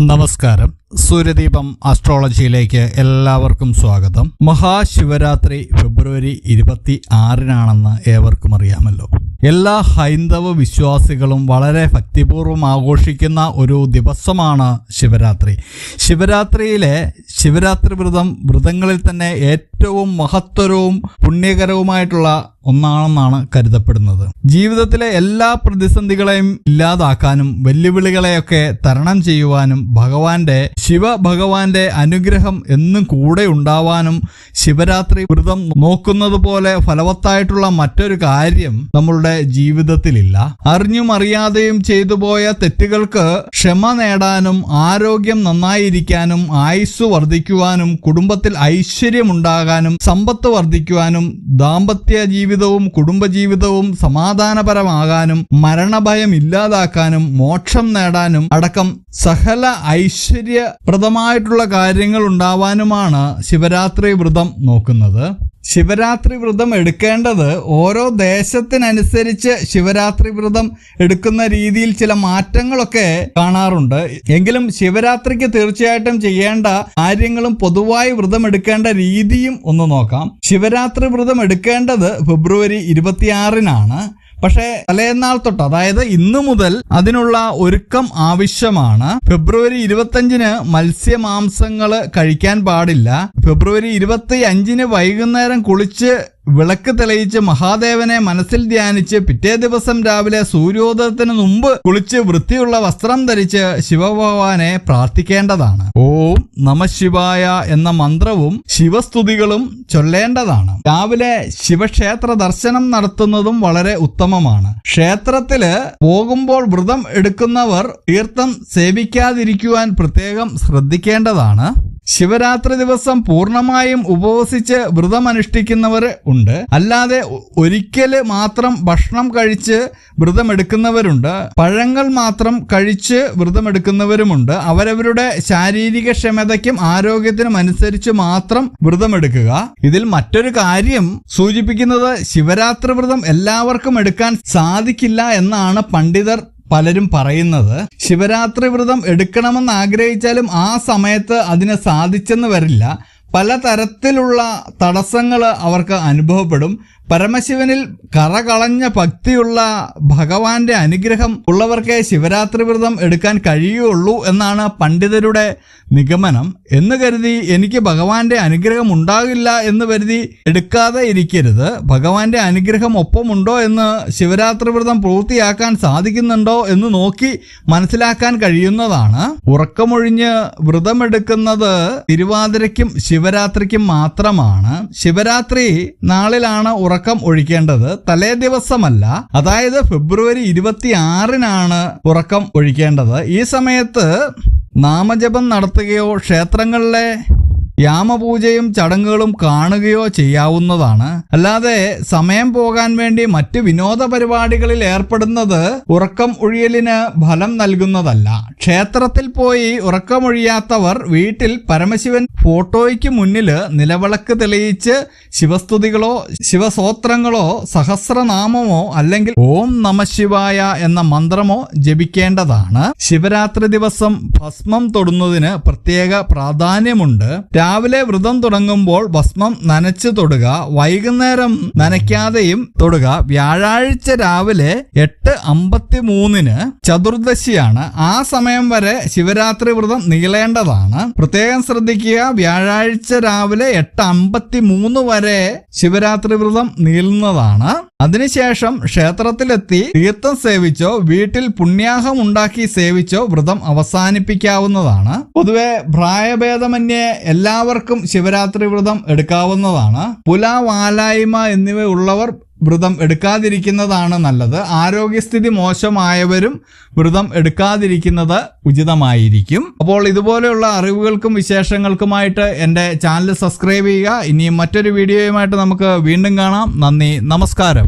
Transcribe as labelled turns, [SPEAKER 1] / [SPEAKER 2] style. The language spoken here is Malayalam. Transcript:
[SPEAKER 1] നമസ്കാരം. സൂര്യദീപം ആസ്ട്രോളജിയിലേക്ക് എല്ലാവർക്കും സ്വാഗതം. മഹാശിവരാത്രി ഫെബ്രുവരി ഇരുപത്തി ആറിനാണെന്ന് ഏവർക്കും അറിയാമല്ലോ. എല്ലാ ഹൈന്ദവ വിശ്വാസികളും വളരെ ഭക്തിപൂർവം ആഘോഷിക്കുന്ന ഒരു ദിവസമാണ് ശിവരാത്രി. ശിവരാത്രിയിലെ ശിവരാത്രി വ്രതം വ്രതങ്ങളിൽ തന്നെ ഏറ്റവും മഹത്തരവും പുണ്യകരവുമായിട്ടുള്ള ഒന്നാണെന്നാണ് കരുതപ്പെടുന്നത്. ജീവിതത്തിലെ എല്ലാ പ്രതിസന്ധികളെയും ഇല്ലാതാക്കാനും വെല്ലുവിളികളെയൊക്കെ തരണം ചെയ്യുവാനും ഭഗവാന്റെ ശിവ ഭഗവാന്റെ അനുഗ്രഹം എന്നും കൂടെ ഉണ്ടാവാനും ശിവരാത്രി വ്രതം നോക്കുന്നത് പോലെ ഫലവത്തായിട്ടുള്ള മറ്റൊരു കാര്യം നമ്മളുടെ ജീവിതത്തിലില്ല. അറിഞ്ഞും അറിയാതെയും ചെയ്തു പോയ തെറ്റുകൾക്ക് ക്ഷമ നേടാനും ആരോഗ്യം നന്നായിരിക്കാനും ആയുസ് വർദ്ധിക്കുവാനും കുടുംബത്തിൽ ഐശ്വര്യമുണ്ടാകാനും സമ്പത്ത് വർദ്ധിക്കുവാനും ദാമ്പത്യ ജീവിതവും കുടുംബജീവിതവും സമാധാനപരമാകാനും മരണഭയം ഇല്ലാതാക്കാനും മോക്ഷം നേടാനും അടക്കം സകല ഐശ്വര്യപ്രദമായിട്ടുള്ള കാര്യങ്ങൾ ഉണ്ടാവാനുമാണ് ശിവരാത്രി വ്രതം നോക്കുന്നത്. ശിവരാത്രി വ്രതം എടുക്കേണ്ടത് ഓരോ ദേശത്തിനനുസരിച്ച് ശിവരാത്രി വ്രതം എടുക്കുന്ന രീതിയിൽ ചില മാറ്റങ്ങളൊക്കെ കാണാറുണ്ട്. എങ്കിലും ശിവരാത്രിക്ക് തീർച്ചയായിട്ടും ചെയ്യേണ്ട കാര്യങ്ങളും പൊതുവായി വ്രതം എടുക്കേണ്ട രീതിയും ഒന്ന് നോക്കാം. ശിവരാത്രി വ്രതം എടുക്കേണ്ടത് ഫെബ്രുവരി ഇരുപത്തിയാറിനാണ്. പക്ഷേ തലേന്നാൾ തൊട്ട് അതായത് ഇന്ന് മുതൽ അതിനുള്ള ഒരുക്കം ആവശ്യമാണ്. ഫെബ്രുവരി ഇരുപത്തഞ്ചിന് മത്സ്യമാംസങ്ങൾ കഴിക്കാൻ പാടില്ല. ഫെബ്രുവരി ഇരുപത്തി അഞ്ചിന് വൈകുന്നേരം കുളിച്ച് വിളക്ക് തെളിയിച്ച് മഹാദേവനെ മനസ്സിൽ ധ്യാനിച്ച് പിറ്റേ ദിവസം രാവിലെ സൂര്യോദയത്തിന് മുമ്പ് കുളിച്ച് വൃത്തിയുള്ള വസ്ത്രം ധരിച്ച് ശിവഭഗവാനെ പ്രാർത്ഥിക്കേണ്ടതാണ്. ഓം നമ ശിവായ എന്ന മന്ത്രവും ശിവസ്തുതികളും ചൊല്ലേണ്ടതാണ്. രാവിലെ ശിവക്ഷേത്ര ദർശനം നടത്തുന്നതും വളരെ ഉത്തമമാണ്. ക്ഷേത്രത്തിൽ പോകുമ്പോൾ വ്രതം എടുക്കുന്നവർ തീർത്ഥം സേവിക്കാതിരിക്കുവാൻ പ്രത്യേകം ശ്രദ്ധിക്കേണ്ടതാണ്. ശിവരാത്രി ദിവസം പൂർണമായും ഉപവസിച്ച് വ്രതമനുഷ്ഠിക്കുന്നവർ ഉണ്ട്. അല്ലാതെ ഒരിക്കൽ മാത്രം ഭക്ഷണം കഴിച്ച് വ്രതമെടുക്കുന്നവരുണ്ട്. പഴങ്ങൾ മാത്രം കഴിച്ച് വ്രതമെടുക്കുന്നവരുമുണ്ട്. അവരവരുടെ ശാരീരിക ക്ഷമതയ്ക്കും ആരോഗ്യത്തിനും അനുസരിച്ച് മാത്രം വ്രതമെടുക്കുക. ഇതിൽ മറ്റൊരു കാര്യം സൂചിപ്പിക്കുന്നത് ശിവരാത്രി വ്രതം എല്ലാവർക്കും എടുക്കാൻ സാധിക്കില്ല എന്നാണ് പണ്ഡിതർ പലരും പറയുന്നത് ശിവരാത്രി വ്രതം എടുക്കണമെന്ന് ആഗ്രഹിച്ചാലും ആ സമയത്ത് അതിന് സാധിച്ചെന്ന് വരില്ല. പലതരത്തിലുള്ള തടസ്സങ്ങൾ അവർക്ക് അനുഭവപ്പെടും. പരമശിവനിൽ കറകളഞ്ഞ ഭക്തിയുള്ള ഭഗവാന്റെ അനുഗ്രഹം ഉള്ളവർക്കെ ശിവരാത്രി വ്രതം എടുക്കാൻ കഴിയുള്ളൂ എന്നാണ് പണ്ഡിതരുടെ നിഗമനം. എന്ന് കരുതി എനിക്ക് ഭഗവാന്റെ അനുഗ്രഹം ഉണ്ടാകില്ല എന്ന് കരുതി എടുക്കാതെ ഇരിക്കരുത്. ഭഗവാന്റെ അനുഗ്രഹം ഒപ്പമുണ്ടോ എന്ന് ശിവരാത്രി വ്രതം പൂർത്തിയാക്കാൻ സാധിക്കുന്നുണ്ടോ എന്ന് നോക്കി മനസ്സിലാക്കാൻ കഴിയുന്നതാണ്. ഉറക്കമൊഴിഞ്ഞ് വ്രതമെടുക്കുന്നത് തിരുവാതിരയ്ക്കും ശിവരാത്രിക്കും മാത്രമാണ് ശിവരാത്രി നാളിലാണ് ഉറക്കം ഒഴിക്കേണ്ടത്. തലേ ദിവസമല്ല. അതായത് ഫെബ്രുവരി ഇരുപത്തി ആറിനാണ് ഉറക്കം ഒഴിക്കേണ്ടത്. ഈ സമയത്ത് നാമജപം നടത്തുകയോ ക്ഷേത്രങ്ങളിലെ യാമപൂജയും ചടങ്ങുകളും കാണുകയോ ചെയ്യാവുന്നതാണ്. അല്ലാതെ സമയം പോകാൻ വേണ്ടി മറ്റ് വിനോദ പരിപാടികളിൽ ഏർപ്പെടുന്നത് ഉറക്കം ഒഴിയലിന് ഫലം നൽകുന്നതല്ല. ക്ഷേത്രത്തിൽ പോയി ഉറക്കമൊഴിയാത്തവർ വീട്ടിൽ പരമശിവൻ ഫോട്ടോയ്ക്ക് മുന്നിൽ നിലവിളക്ക് തെളിയിച്ച് ശിവസ്തുതികളോ ശിവസോത്രങ്ങളോ സഹസ്രനാമമോ അല്ലെങ്കിൽ ഓം നമശിവായ എന്ന മന്ത്രമോ ജപിക്കേണ്ടതാണ്. ശിവരാത്രി ദിവസം ഭസ്മം തൊടുന്നതിന് പ്രത്യേക പ്രാധാന്യമുണ്ട്. രാവിലെ വ്രതം തുടങ്ങുമ്പോൾ ഭസ്മം നനച്ചു തൊടുക വൈകുന്നേരം നനയ്ക്കാതെയും തൊടുക. വ്യാഴാഴ്ച രാവിലെ എട്ട് അമ്പത്തി മൂന്നിന് ചതുർദശിയാണ്. ആ സമയം വരെ ശിവരാത്രി വ്രതം നീളേണ്ടതാണ്. പ്രത്യേകം ശ്രദ്ധിക്കുക വ്യാഴാഴ്ച രാവിലെ എട്ട് അമ്പത്തി മൂന്ന് വരെ ശിവരാത്രി വ്രതം നീളുന്നതാണ്. അതിനുശേഷം ക്ഷേത്രത്തിലെത്തി തീർത്ഥം സേവിച്ചോ വീട്ടിൽ പുണ്യാഹം ഉണ്ടാക്കി സേവിച്ചോ വ്രതം അവസാനിപ്പിക്കാവുന്നതാണ്. പൊതുവെ പ്രായഭേദമന്യേ എല്ലാവർക്കും ശിവരാത്രി വ്രതം എടുക്കാവുന്നതാണ്. പുലാവാലായ്മ എന്നിവ ഉള്ളവർ വ്രതം എടുക്കാതിരിക്കുന്നതാണ് നല്ലത്. ആരോഗ്യസ്ഥിതി മോശമായവരും വ്രതം എടുക്കാതിരിക്കുന്നത് ഉചിതമായിരിക്കും. അപ്പോൾ ഇതുപോലെയുള്ള അറിവുകൾക്കും വിശേഷങ്ങൾക്കുമായിട്ട് എന്റെ ചാനൽ സബ്സ്ക്രൈബ് ചെയ്യുക. ഇനിയും മറ്റൊരു വീഡിയോയുമായിട്ട് നമുക്ക് വീണ്ടും കാണാം. നന്ദി. നമസ്കാരം.